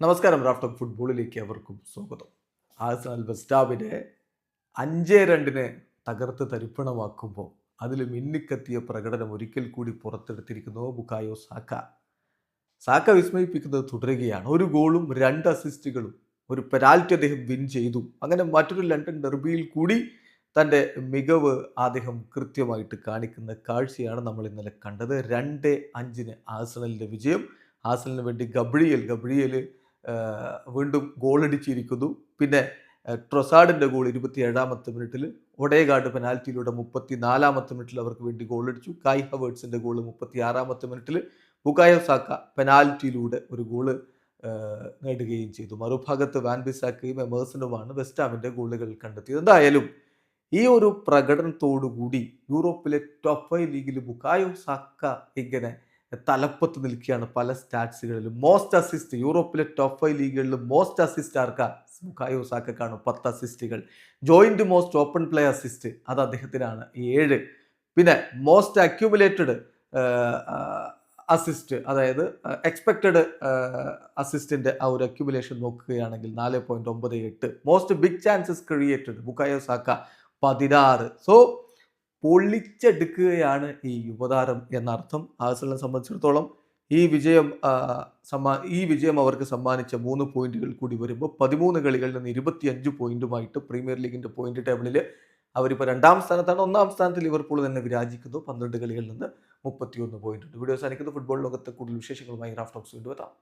നമസ്കാരം raft of ഫുട്ബോളിലേക്ക് അവർക്കും സ്വാഗതം. ആഴ്സണൽ വെസ്റ്റാബിനെ അഞ്ച് രണ്ടിനെ തകർത്ത് തരിപ്പണമാക്കുമ്പോൾ അതിൽ മിന്നിക്കത്തിയ പ്രകടനം ഒരിക്കൽ കൂടി പുറത്തെടുത്തിരിക്കുന്നു ബുക്കായോ സാക്ക. സാക്ക വിസ്മയിപ്പിക്കുന്നത് തുടരുകയാണ്. ഒരു ഗോളും രണ്ട് അസിസ്റ്റുകളും ഒരു പെനാൽറ്റി അദ്ദേഹം വിൻ ചെയ്തു. അങ്ങനെ മറ്റൊരു ലണ്ടൻ ഡെർബിയിൽ കൂടി തന്റെ മികവ് അദ്ദേഹം കൃത്യമായിട്ട് കാണിക്കുന്ന കാഴ്ചയാണ് നമ്മൾ ഇന്നലെ കണ്ടത്. രണ്ട് അഞ്ചിന് ആസണലിന്റെ വിജയം. ആസണലിന് വേണ്ടി ഗബ്രിയൽ ഗബ്രിയൽ വീണ്ടും ഗോളടിച്ചിരിക്കുന്നു. പിന്നെ ട്രൊസാഡിന്റെ ഗോൾ ഇരുപത്തി ഏഴാമത്തെ മിനിറ്റിൽ ഒടേകാട് പെനാൽറ്റിയിലൂടെ മുപ്പത്തി നാലാമത്തെ മിനിറ്റിൽ അവർക്ക് വേണ്ടി ഗോളടിച്ചു. കായ് ഹവേർട്സിന്റെ ഗോൾ മുപ്പത്തി ആറാമത്തെ മിനിറ്റിൽ ബുക്കായോ സാക്ക പെനാൽറ്റിയിലൂടെ ഒരു ഗോൾ നേടുകയും ചെയ്തു. മറുഭാഗത്ത് വാൻ ബിസാക്കയും എമേഴ്സണുമാണ് വെസ്റ്റാമിന്റെ ഗോളുകൾ കണ്ടെത്തിയത്. എന്തായാലും ഈ ഒരു പ്രകടനത്തോടുകൂടി യൂറോപ്പിലെ ടോപ്പ് ഫൈവ് ലീഗിൽ ബുക്കായോ സാക്ക ഇങ്ങനെ തലപ്പത്ത് നിൽക്കുകയാണ് പല സ്റ്റാറ്റ്സുകളിലും. മോസ്റ്റ് അസിസ്റ്റ് യൂറോപ്പിലെ ടോപ്പ് ഫൈവ് ലീഗുകളിലും മോസ്റ്റ് അസിസ്റ്റ് ആർക്കാ? ബുക്കായോ സാക്കാണ് പത്ത് അസിസ്റ്റുകൾ joint most open play assist അത് അദ്ദേഹത്തിനാണ്. ഏഴ്. പിന്നെ മോസ്റ്റ് അക്യുമുലേറ്റഡ് അസിസ്റ്റ് അതായത് എക്സ്പെക്റ്റഡ് അസിസ്റ്റിന്റെ ആ ഒരു അക്യുമുലേഷൻ നോക്കുകയാണെങ്കിൽ നാല് പോയിന്റ് ഒമ്പത് എട്ട്. Most big chances created Bukayo Saka പതിനാറ്. സോ പൊള്ളിച്ചെടുക്കുകയാണ് ഈ യുവതാരം എന്നർത്ഥം. ആഴ്സണലിനെ സംബന്ധിച്ചിടത്തോളം ഈ വിജയം സമ്മാ ഈ വിജയം അവർക്ക് സമ്മാനിച്ച മൂന്ന് പോയിന്റുകൾ കൂടി വരുമ്പോൾ പതിമൂന്ന് കളികളിൽ നിന്ന് ഇരുപത്തിയഞ്ച് പോയിന്റുമായിട്ട് പ്രീമിയർ ലീഗിന്റെ പോയിന്റ് ടേബിളിൽ അവരിപ്പോൾ രണ്ടാം സ്ഥാനത്താണ്. ഒന്നാം സ്ഥാനത്ത് ലിവർപൂൾ തന്നെ വിരാജിക്കുന്നു. പന്ത്രണ്ട് കളികളിൽ നിന്ന് മുപ്പത്തിയൊന്ന് പോയിന്റ് ഉണ്ട് വീഡിയോ സാധിക്കുന്നത് ഫുട്ബോൾ ലോകത്തെ കൂടുതൽ വിശേഷങ്ങളുമായി വീണ്ടും എത്താം.